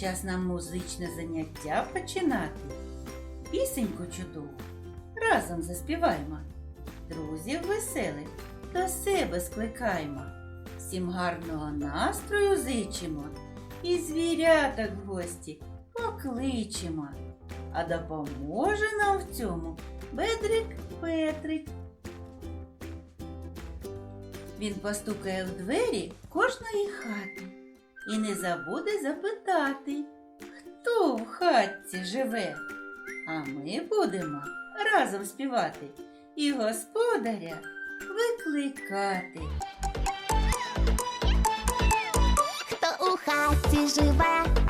час нам музичне заняття починати. Пісеньку чудову разом заспіваймо. Друзів веселих до себе скликаймо. Всім гарного настрою зичимо і звіряток в гості покличемо. А допоможе нам в цьому Бедрик Петрик. Він постукає в двері кожної хати і не забуде запитати, хто в хатці живе. А ми будемо разом співати і господаря викликати. Хто у хаті живе?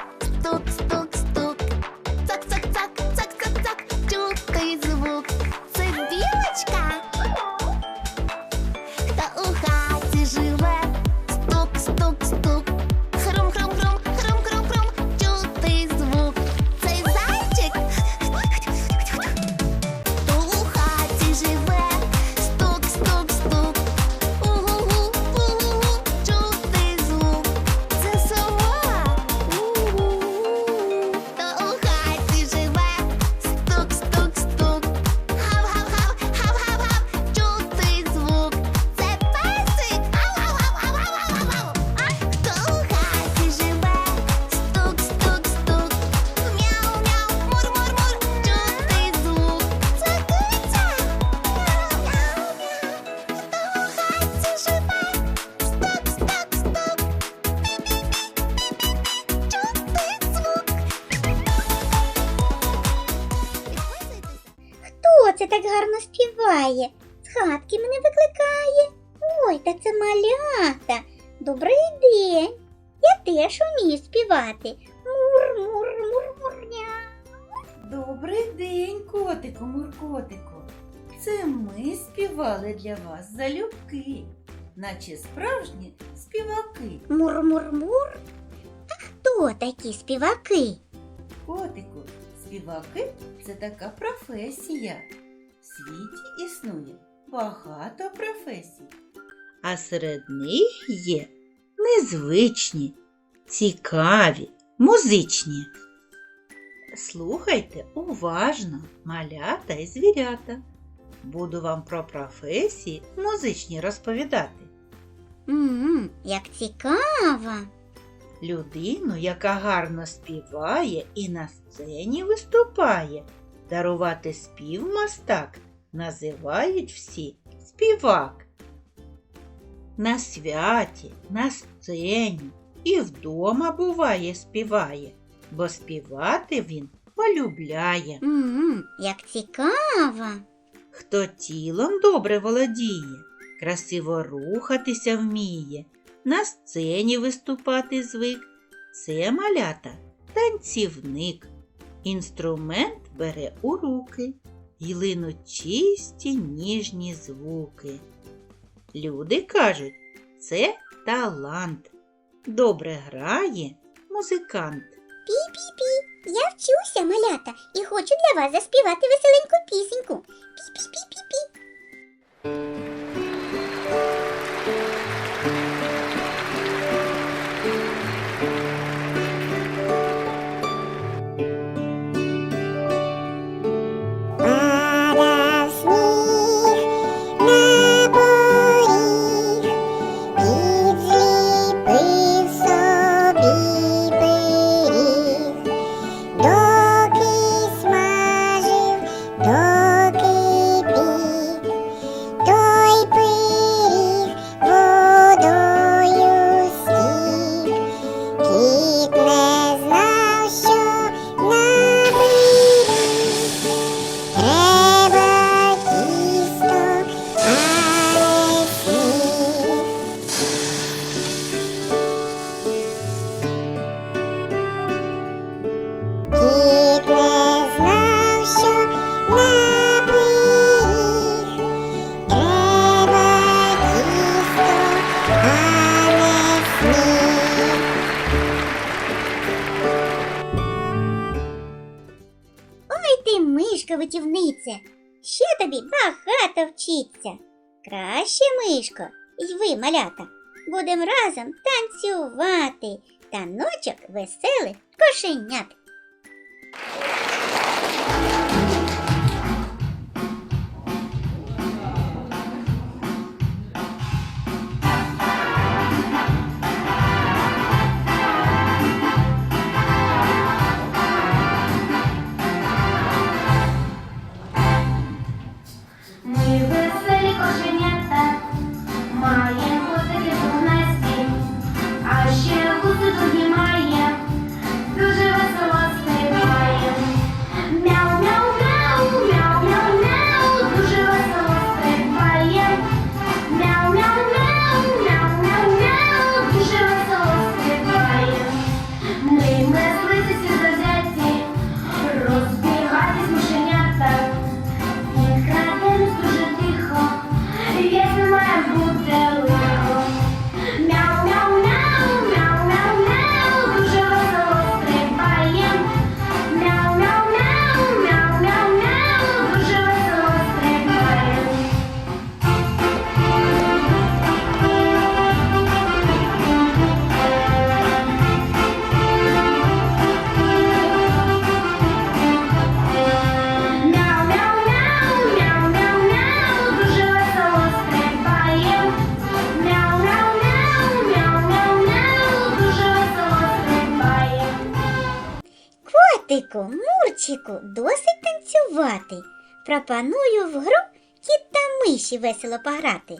Співає? З хатки мене викликає. Ой, та це малята. Добрий день. Я теж вмію співати. Мур, мур, мур, мурня. Добрий день, котику, муркотику. Це ми співали для вас залюбки, наче справжні співаки. Мур, мур, мур. А хто такі співаки? Котику, співаки це така професія. В світі існує багато професій. А серед них є незвичні, цікаві, музичні. Слухайте уважно, малята і звірята. Буду вам про професії музичні розповідати. Мм, як цікаво. Людину, яка гарно співає і на сцені виступає. Дарувати спів мастак називають всі співак. На святі, на сцені і вдома буває співає, бо співати він полюбляє. Мм, як цікаво. Хто тілом добре володіє, красиво рухатися вміє, на сцені виступати звик. Це малята танцівник. Інструмент бере у руки й линуть чисті ніжні звуки. Люди кажуть, це талант. Добре грає музикант. Пі-пі-пі. Я вчуся, малята, і хочу для вас заспівати веселеньку пісеньку. Мишка витівниця, ще тобі багато вчиться. Краще, мишко, й ви, малята, будемо разом танцювати, таночок веселих кошенят. com gente. Мурчику, досить танцювати. Пропоную в гру кіт та миші весело пограти.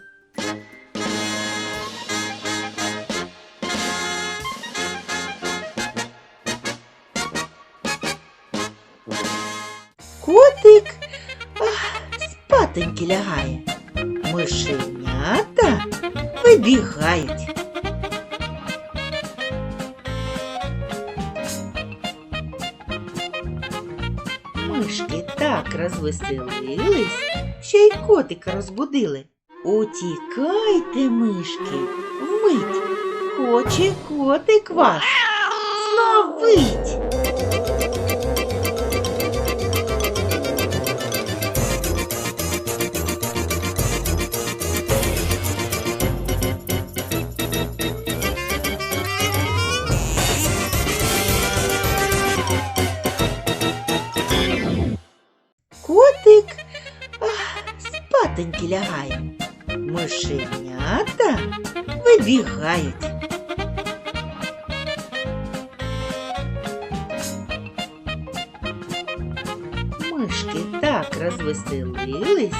Котик ах, спатоньки лягає. Мишенята вибігають. Розвеселились, що й котика розбудили. Утікайте, мишки, вмить, хоче котик вас зловить. Спатоньки лягає. Мишенята вибігають. Мишки так розвеселились,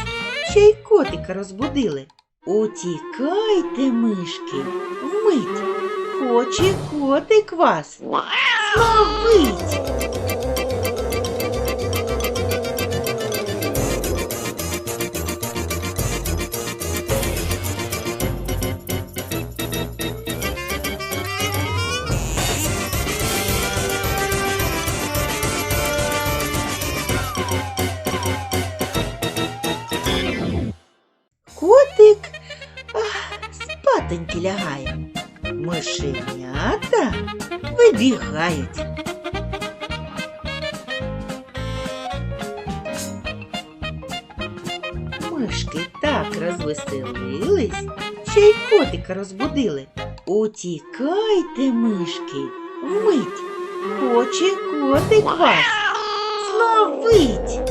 що й котика розбудили. Утікайте, мишки, вмить, хоче котик вас зловить. Спатоньки лягає. Мишенята вибігають. Мишки так розвеселились, що й котика розбудили. Утікайте, мишки, вмить, хоче котик вас зловить.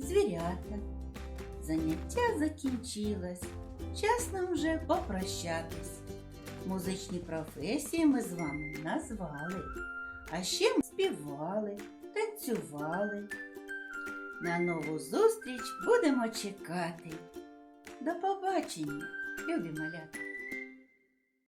Звірята. Заняття закінчилось. Час нам вже попрощатись. Музичні професії ми з вами назвали. А ще ми співали, танцювали. На нову зустріч будемо чекати. До побачення, любі малята!